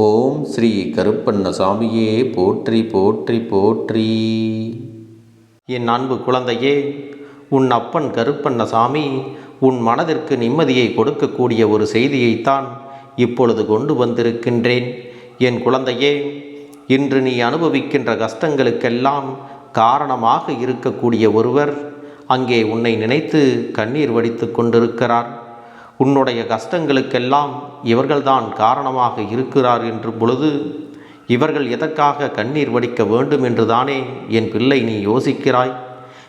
ஓம் ஸ்ரீ கருப்பண்ணசாமியே போற்றி போற்றி போற்றி. என் அன்பு குழந்தையே உன் அப்பன் கருப்பண்ணசாமி உன் மனதிற்கு நிம்மதியை கொடுக்கக்கூடிய ஒரு செய்தியைத்தான் இப்பொழுது கொண்டு வந்திருக்கின்றேன். என் குழந்தையே இன்று நீ அனுபவிக்கின்ற கஷ்டங்களுக்கெல்லாம் காரணமாக இருக்கக்கூடிய ஒருவர் அங்கே உன்னை நினைத்து கண்ணீர் வடித்து கொண்டிருக்கிறார். உன்னுடைய கஷ்டங்களுக்கெல்லாம் இவர்கள்தான் காரணமாக இருக்கிறார் என்று பொழுது இவர்கள் எதற்காக கண்ணீர் வடிக்க வேண்டும் என்று தானே என் பிள்ளை நீ யோசிக்கிறாய்?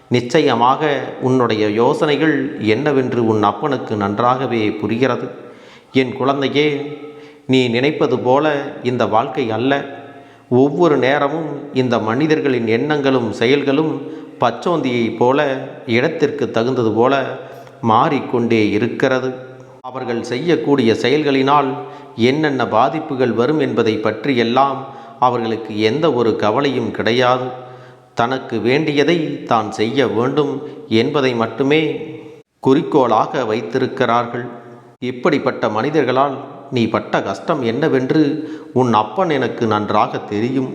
நிச்சயமாக உன்னுடைய யோசனைகள் என்னவென்று உன் அப்பனுக்கு நன்றாகவே புரிகிறது. என் குழந்தையே நீ நினைப்பது போல இந்த வாழ்க்கை அல்ல. ஒவ்வொரு நேரமும் இந்த மனிதர்களின் எண்ணங்களும் செயல்களும் பச்சோந்தியைப் போல இடத்திற்கு தகுந்தது போல மாறிக்கொண்டே இருக்கிறது. அவர்கள் செய்யக்கூடிய செயல்களினால் என்னென்ன பாதிப்புகள் வரும் என்பதை பற்றியெல்லாம் அவர்களுக்கு எந்த ஒரு கவலையும் கிடையாது. தனக்கு வேண்டியதை தான் செய்ய வேண்டும் என்பதை மட்டுமே குறிக்கோளாக வைத்திருக்கிறார்கள். இப்படிப்பட்ட மனிதர்களால் நீ பட்ட கஷ்டம் என்னவென்று உன் அப்பன் எனக்கு நன்றாக தெரியும்.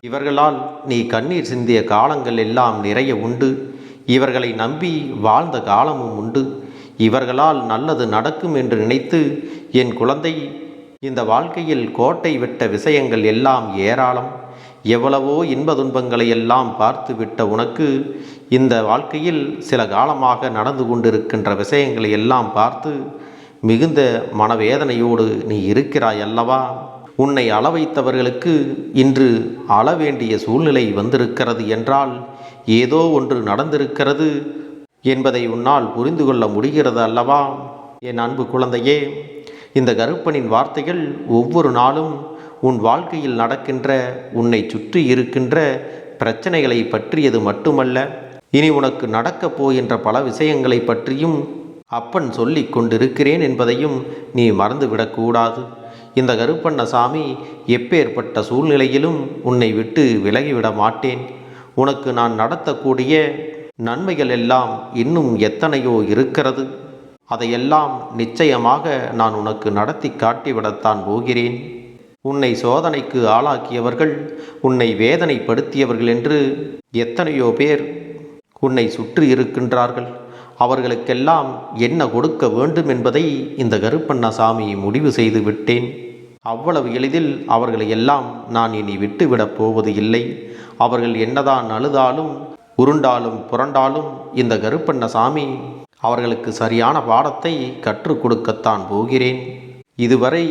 இவர்களால் நீ கண்ணீர் சிந்திய காலங்கள் எல்லாம் நிறைய உண்டு. இவர்களை நம்பி வாழ்ந்த காலமும் உண்டு. இவர்களால் நல்லது நடக்கும் என்று நினைத்து என் குழந்தை இந்த வாழ்க்கையில் கோட்டை விட்ட விஷயங்கள் எல்லாம் ஏராளம். எவ்வளவோ இன்ப துன்பங்களை எல்லாம் பார்த்து விட்ட உனக்கு இந்த வாழ்க்கையில் சில காலமாக நடந்து கொண்டிருக்கின்ற விஷயங்களை எல்லாம் பார்த்து மிகுந்த மனவேதனையோடு நீ இருக்கிறாய் அல்லவா? உன்னை அளவைத்தவர்களுக்கு இன்று அள வேண்டிய சூழ்நிலை வந்திருக்கிறது என்றால் ஏதோ ஒன்று நடந்திருக்கிறது. என்பதை உன்னால் புரிந்து கொள்ள முடிகிறது அல்லவா? என் அன்பு குழந்தையே இந்த கருப்பனின் வார்த்தைகள் ஒவ்வொரு நாளும் உன் வாழ்க்கையில் நடக்கின்ற உன்னை சுற்றி இருக்கின்ற பிரச்சனைகளை பற்றியது மட்டுமல்ல இனி உனக்கு நடக்கப் போகின்ற பல விஷயங்களை பற்றியும் அப்பன் சொல்லி கொண்டிருக்கிறேன் என்பதையும் நீ மறந்துவிடக்கூடாது இந்த கருப்பண்ணசாமி எப்பேற்பட்ட சூழ்நிலையிலும் உன்னை விட்டு விலகிவிட மாட்டேன். உனக்கு நான் நடத்தக்கூடிய நன்மைகள் எல்லாம் இன்னும் எத்தனையோ இருக்கிறது. அதையெல்லாம் நிச்சயமாக நான் உனக்கு நடத்தி காட்டிவிடத்தான் போகிறேன். உன்னை சோதனைக்கு ஆளாக்கியவர்கள் உன்னை வேதனைப்படுத்தியவர்கள் என்று எத்தனையோ பேர் உன்னை சுற்றி இருக்கின்றார்கள். அவர்களுக்கெல்லாம் என்ன கொடுக்க வேண்டும் என்பதை இந்த கருப்பண்ணசாமி முடிவு செய்து விட்டேன். அவ்வளவு எளிதில் அவர்களை எல்லாம் நான் இனி விட்டுவிடப் போவது இல்லை அவர்கள் என்னதான் அழுதாலும் உருண்டாலும் புரண்டாலும் இந்த கருப்பண்ணசாமி அவர்களுக்கு சரியான பாடத்தை கற்றுக் கொடுக்கத்தான் போகிறேன். இதுவரை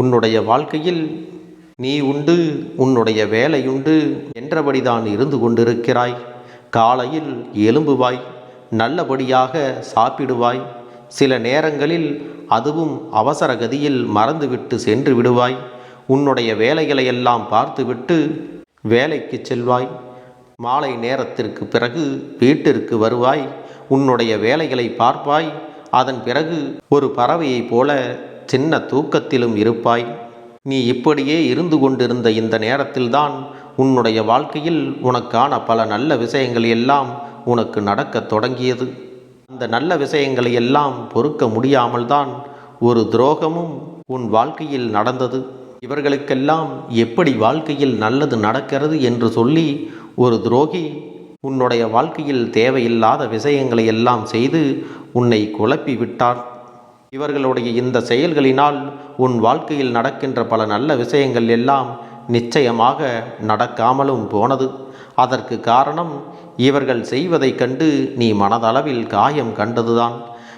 உன்னுடைய வாழ்க்கையில் நீ உண்டு உன்னுடைய வேலையுண்டு என்றபடிதான் இருந்து கொண்டிருக்கிறாய். காலையில் எலும்புவாய் நல்லபடியாக சாப்பிடுவாய். சில நேரங்களில் அதுவும் அவசர கதியில் மறந்துவிட்டு சென்று விடுவாய். உன்னுடைய வேலைகளை எல்லாம் பார்த்துவிட்டு வேலைக்கு செல்வாய். மாலை நேரத்திற்கு பிறகு வீட்டிற்கு வருவாய் உன்னுடைய வேலைகளை பார்ப்பாய். அதன் பிறகு ஒரு பறவையைப் போல சின்ன தூக்கத்திலும் இருப்பாய். நீ இப்படியே இருந்து கொண்டிருந்த இந்த நேரத்தில்தான் உன்னுடைய வாழ்க்கையில் உனக்கான பல நல்ல விஷயங்கள் எல்லாம் உனக்கு நடக்கத் தொடங்கியது. அந்த நல்ல விஷயங்களை எல்லாம் பொறுக்க முடியாமல் தான் ஒரு துரோகமும் உன் வாழ்க்கையில் நடந்தது. இவர்களுக்கெல்லாம் எப்படி வாழ்க்கையில் நல்லது நடக்கிறது என்று சொல்லி ஒரு துரோகி உன்னுடைய வாழ்க்கையில் தேவையில்லாத விஷயங்களை எல்லாம் செய்து உன்னை குழப்பி விட்டார் இவர்களுடைய இந்த செயல்களினால் உன் வாழ்க்கையில் நடக்கின்ற பல நல்ல விஷயங்கள் எல்லாம் நிச்சயமாக நடக்காமலும் போனது. அதற்கு காரணம் இவர்கள் செய்வதைக் கண்டு நீ மனதளவில் காயம் கண்டதுதான்.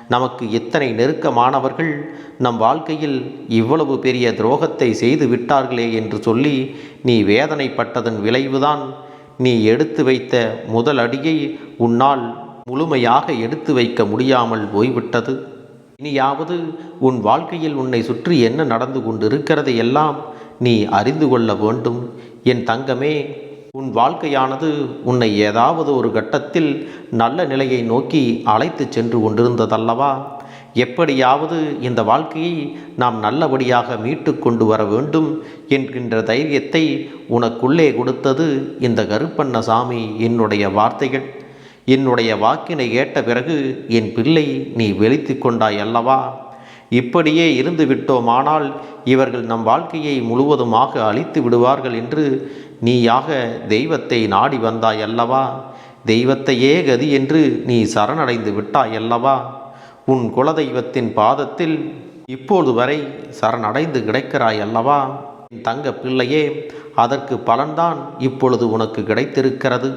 நமக்கு இத்தனை நெருக்கமானவர்கள் நம் வாழ்க்கையில் இவ்வளவு பெரிய துரோகத்தை செய்து விட்டார்களே என்று சொல்லி நீ வேதனைப்பட்டதன் விளைவுதான் நீ எடுத்து வைத்த முதல் அடியை உன்னால் முழுமையாக எடுத்து வைக்க முடியாமல் போய்விட்டது. இனியாவது உன் வாழ்க்கையில் உன்னை சுற்றி என்ன நடந்து கொண்டிருக்கிறது எல்லாம் நீ அறிந்து கொள்ள வேண்டும். என் தங்கமே உன் வாழ்க்கையானது உன்னை ஏதாவது ஒரு கட்டத்தில் நல்ல நிலையை நோக்கி அழைத்து சென்று கொண்டிருந்ததல்லவா? எப்படியாவது இந்த வாழ்க்கையை நாம் நல்லபடியாக மீட்டு கொண்டு வர வேண்டும் என்கின்ற தைரியத்தை உனக்குள்ளே கொடுத்தது இந்த கருப்பண்ணசாமி என்னுடைய வார்த்தைகள். என்னுடைய வாக்கினை கேட்ட பிறகு என் பிள்ளை நீ வெளித்து கொண்டாய் அல்லவா? இப்படியே இருந்து விட்டோமானால் இவர்கள் நம் வாழ்க்கையை முழுவதுமாக அழித்து விடுவார்கள் என்று நீயாக தெய்வத்தை நாடி வந்தாய் அல்லவா? தெய்வத்தையே கதி என்று நீ சரணடைந்து விட்டாய் அல்லவா? உன் குலதெய்வத்தின் பாதத்தில் இப்போது வரை சரணடைந்து கிடைக்கிறாய் அல்லவா? என் தங்க பிள்ளையே அதற்கு பலன்தான் இப்பொழுது உனக்கு கிடைத்திருக்கிறது.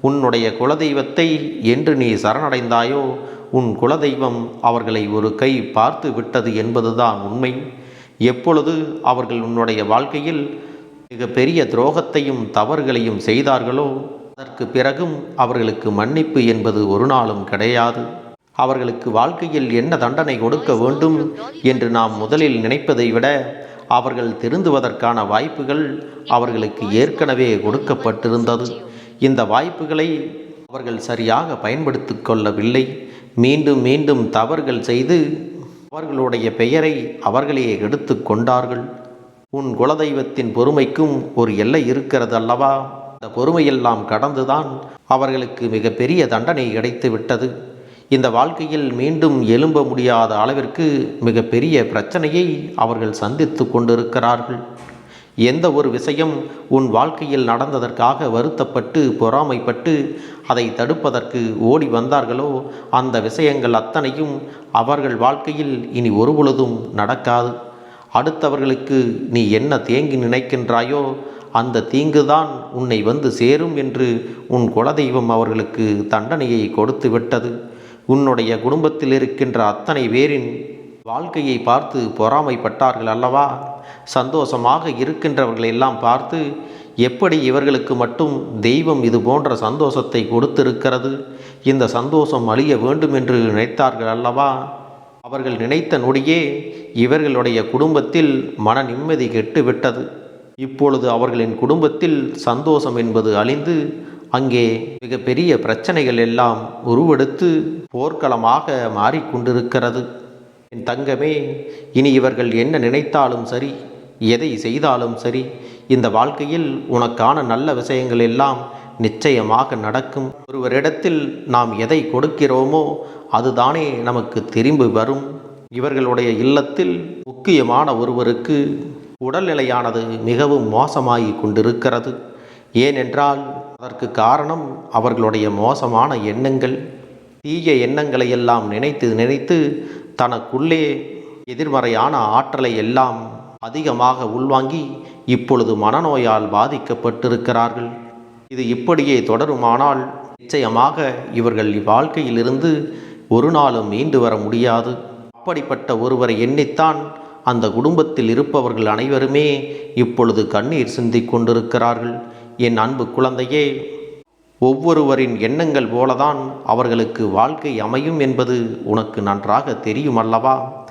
உன்னுடைய குலதெய்வத்தை என்று நீ சரணடைந்தாயோ உன் குலதெய்வம் அவர்களை ஒரு கை பார்த்து விட்டது என்பதுதான் உண்மை. எப்பொழுது அவர்கள் உன்னுடைய வாழ்க்கையில் மிக பெரிய துரோகத்தையும் தவறுகளையும் செய்தார்களோ அதற்கு பிறகும் அவர்களுக்கு மன்னிப்பு என்பது ஒரு நாளும் கிடையாது. அவர்களுக்கு வாழ்க்கையில் என்ன தண்டனை கொடுக்க வேண்டும் என்று நாம் முதலில் நினைப்பதை விட அவர்கள் திருந்துவதற்கான வாய்ப்புகள் அவர்களுக்கு ஏற்கனவே கொடுக்கப்பட்டிருந்தது. இந்த வாய்ப்புகளை அவர்கள் சரியாக பயன்படுத்தி கொள்ளவில்லை. மீண்டும் மீண்டும் தவறுகள் செய்து அவர்களுடைய பெயரை அவர்களே எடுத்து கொண்டார்கள். உன் குலதெய்வத்தின் பொறுமைக்கும் ஒரு எல்லை இருக்கிறது அல்லவா அந்த பொறுமையெல்லாம் கடந்துதான் அவர்களுக்கு மிகப்பெரிய தண்டனை கிடைத்து விட்டது இந்த வாழ்க்கையில் மீண்டும் எழும்ப முடியாத அளவிற்கு மிகப்பெரிய பிரச்சனையை அவர்கள் சந்தித்து கொண்டிருக்கிறார்கள். எந்த ஒரு விஷயம் உன் வாழ்க்கையில் நடந்ததற்காக வருத்தப்பட்டு பொறாமைப்பட்டு அதை தடுப்பதற்கு ஓடி வந்தார்களோ அந்த விஷயங்கள் அத்தனையும் அவர்கள் வாழ்க்கையில் இனி ஒருபொழுதும் நடக்காது. அடுத்தவர்களுக்கு நீ என்ன தேங்கி நினைக்கின்றாயோ அந்த தீங்குதான் உன்னை வந்து சேரும் என்று உன் குலதெய்வம் அவர்களுக்கு தண்டனையை கொடுத்து விட்டது உன்னுடைய குடும்பத்தில் இருக்கின்ற அத்தனை பேரின் வாழ்க்கையை பார்த்து பொறாமைப்பட்டார்கள் அல்லவா? சந்தோஷமாக இருக்கின்றவர்களை எல்லாம் பார்த்து எப்படி இவர்களுக்கு மட்டும் தெய்வம் இது போன்ற சந்தோஷத்தை கொடுத்திருக்கிறது? இந்த சந்தோஷம் அழிய வேண்டும் என்று நினைத்தார்கள் அல்லவா? அவர்கள் நினைத்த நொடியே இவர்களுடைய குடும்பத்தில் மன நிம்மதி கெட்டுவிட்டது. இப்பொழுது அவர்களின் குடும்பத்தில் சந்தோஷம் என்பது அழிந்து அங்கே மிகப்பெரிய பிரச்சனைகள் எல்லாம் உருவெடுத்து போர்க்களமாக மாறிக்கொண்டிருக்கிறது என் தங்கமே இனி இவர்கள் என்ன நினைத்தாலும் சரி எதை செய்தாலும் சரி இந்த வாழ்க்கையில் உனக்கான நல்ல விஷயங்கள் எல்லாம் நிச்சயமாக நடக்கும். ஒருவரிடத்தில் நாம் எதை கொடுக்கிறோமோ அதுதானே நமக்கு திரும்பி வரும். இவர்களுடைய இல்லத்தில் முக்கியமான ஒருவருக்கு உடல்நிலையானது மிகவும் மோசமாகி கொண்டிருக்கிறது. ஏனென்றால் அதற்கு காரணம் அவர்களுடைய மோசமான எண்ணங்கள். தீய எண்ணங்களை எல்லாம் நினைத்து நினைத்து தனக்குள்ளே எதிர்மறையான ஆற்றலை எல்லாம் அதிகமாக உள்வாங்கி இப்பொழுது மனநோயால் பாதிக்கப்பட்டிருக்கிறார்கள். இது இப்படியே தொடருமானால் நிச்சயமாக இவர்கள் வாழ்க்கையிலிருந்து ஒரு நாளும் மீண்டு வர முடியாது. அப்படிப்பட்ட ஒருவரை எண்ணித்தான் அந்த குடும்பத்தில் இருப்பவர்கள் அனைவருமே இப்பொழுது கண்ணீர் சிந்திக் கொண்டிருக்கிறார்கள். என் அன்பு குழந்தையே ஒவ்வொருவரின் எண்ணங்கள் போலதான் அவர்களுக்கு வாழ்க்கை அமையும் என்பது உனக்கு நன்றாக தெரியும் அல்லவா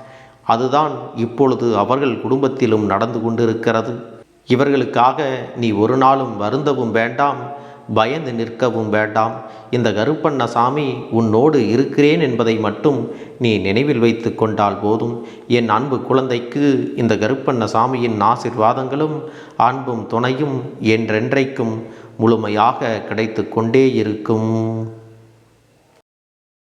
அதுதான் இப்பொழுது அவர்கள் குடும்பத்திலும் நடந்து கொண்டிருக்கிறது. இவர்களுக்காக நீ ஒரு நாளும் வருந்தவும் வேண்டாம். பயந்து நிற்கவும் வேண்டாம். இந்த கருப்பண்ணசாமி உன்னோடு இருக்கிறேன் என்பதை மட்டும் நீ நினைவில் வைத்து கொண்டால் போதும். என் அன்பு குழந்தைக்கு இந்த கருப்பண்ணசாமியின் ஆசிர்வாதங்களும் அன்பும் துணையும் என்றென்றைக்கும் முழுமையாக கிடைத்து கொண்டே இருக்கும்.